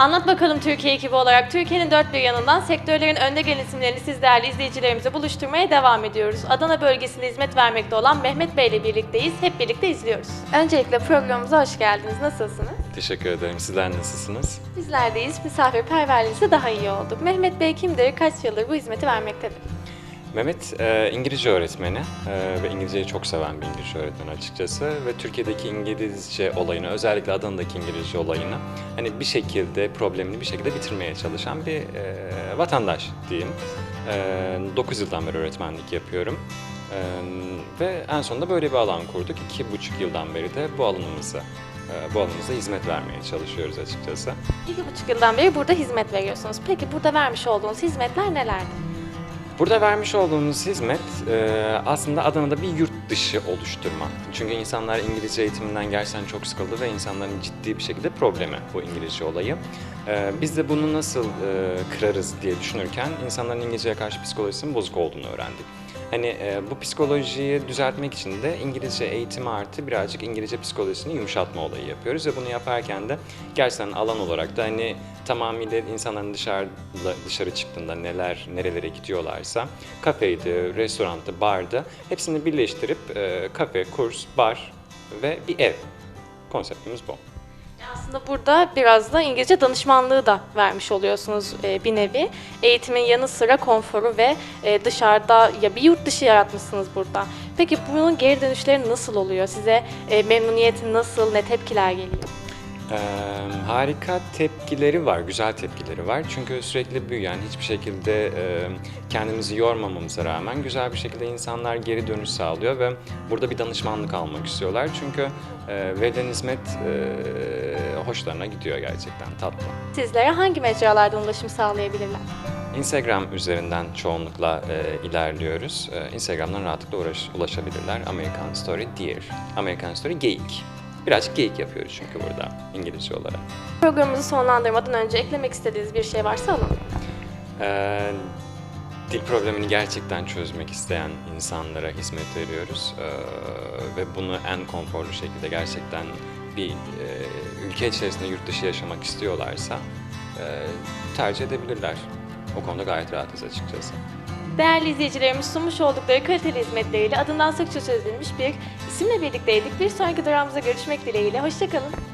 Anlat bakalım Türkiye ekibi olarak Türkiye'nin dört bir yanından sektörlerin önde gelen isimlerini siz değerli izleyicilerimize buluşturmaya devam ediyoruz. Adana bölgesinde hizmet vermekte olan Mehmet Bey ile birlikteyiz. Hep birlikte izliyoruz. Öncelikle programımıza hoş geldiniz. Nasılsınız? Teşekkür ederim. Sizler nasılsınız? Bizler deyiz. Misafirperverliğinizde daha iyi olduk. Mehmet Bey kimdir? Kaç yıldır bu hizmeti vermektedir? Mehmet e, İngilizce öğretmeni e, ve İngilizceyi çok seven bir İngilizce öğretmeni açıkçası ve Türkiye'deki İngilizce olayını, özellikle Adana'daki İngilizce olayını hani bir şekilde problemini bir şekilde bitirmeye çalışan bir e, vatandaş diyeyim. E, 9 yıldan beri öğretmenlik yapıyorum. E, ve en sonunda böyle bir alan kurduk. 2,5 yıldan beri de bu alanımızı, e, bu alanımıza hizmet vermeye çalışıyoruz açıkçası. İki buçuk yıldan beri burada hizmet veriyorsunuz. Peki burada vermiş olduğunuz hizmetler nelerdi? Burada vermiş olduğumuz hizmet e, aslında Adana'da bir yurt dışı oluşturma. Çünkü insanlar İngilizce eğitiminden gerçekten çok sıkıldı ve insanların ciddi bir şekilde problemi bu İngilizce olayı. E, biz de bunu nasıl e, kırarız diye düşünürken insanların İngilizceye karşı psikolojisinin bozuk olduğunu öğrendik. Hani e, bu psikolojiyi düzeltmek için de İngilizce eğitimi artı birazcık İngilizce psikolojisini yumuşatma olayı yapıyoruz ve bunu yaparken de gerçekten alan olarak da hani tamamıyla insanların dışarıda dışarı çıktığında neler nerelere gidiyorlarsa kafeydi, restorantı, bardı hepsini birleştirip e, kafe, kurs, bar ve bir ev konseptimiz bu. Aslında burada biraz da İngilizce danışmanlığı da vermiş oluyorsunuz e, bir nevi. Eğitimin yanı sıra konforu ve e, dışarıda ya bir yurt dışı yaratmışsınız burada. Peki bunun geri dönüşleri nasıl oluyor? Size e, memnuniyeti nasıl, ne tepkiler geliyor? Ee, harika tepkileri var, güzel tepkileri var. Çünkü sürekli büyüyen, hiçbir şekilde e, kendimizi yormamamıza rağmen güzel bir şekilde insanlar geri dönüş sağlıyor ve burada bir danışmanlık almak istiyorlar. Çünkü e, verilen hizmet e, hoşlarına gidiyor gerçekten, tatlı. Sizlere hangi mecralardan ulaşım sağlayabilirler? Instagram üzerinden çoğunlukla e, ilerliyoruz. E, Instagram'dan rahatlıkla uğraş, ulaşabilirler. American Story Dear. American Story geyik. Birazcık geyik yapıyoruz çünkü burada İngilizce olarak. Programımızı sonlandırmadan önce eklemek istediğiniz bir şey varsa alalım. Ee, dil problemini gerçekten çözmek isteyen insanlara hizmet veriyoruz Ee, ve bunu en konforlu şekilde gerçekten bir e, ülke içerisinde yurt dışı yaşamak istiyorlarsa e, tercih edebilirler. O konuda gayet rahatız açıkçası. Değerli izleyicilerimiz sunmuş oldukları kaliteli hizmetleriyle adından sıkça söz edilmiş bir isimle birlikteydik. Bir sonraki durağımıza görüşmek dileğiyle. Hoşçakalın.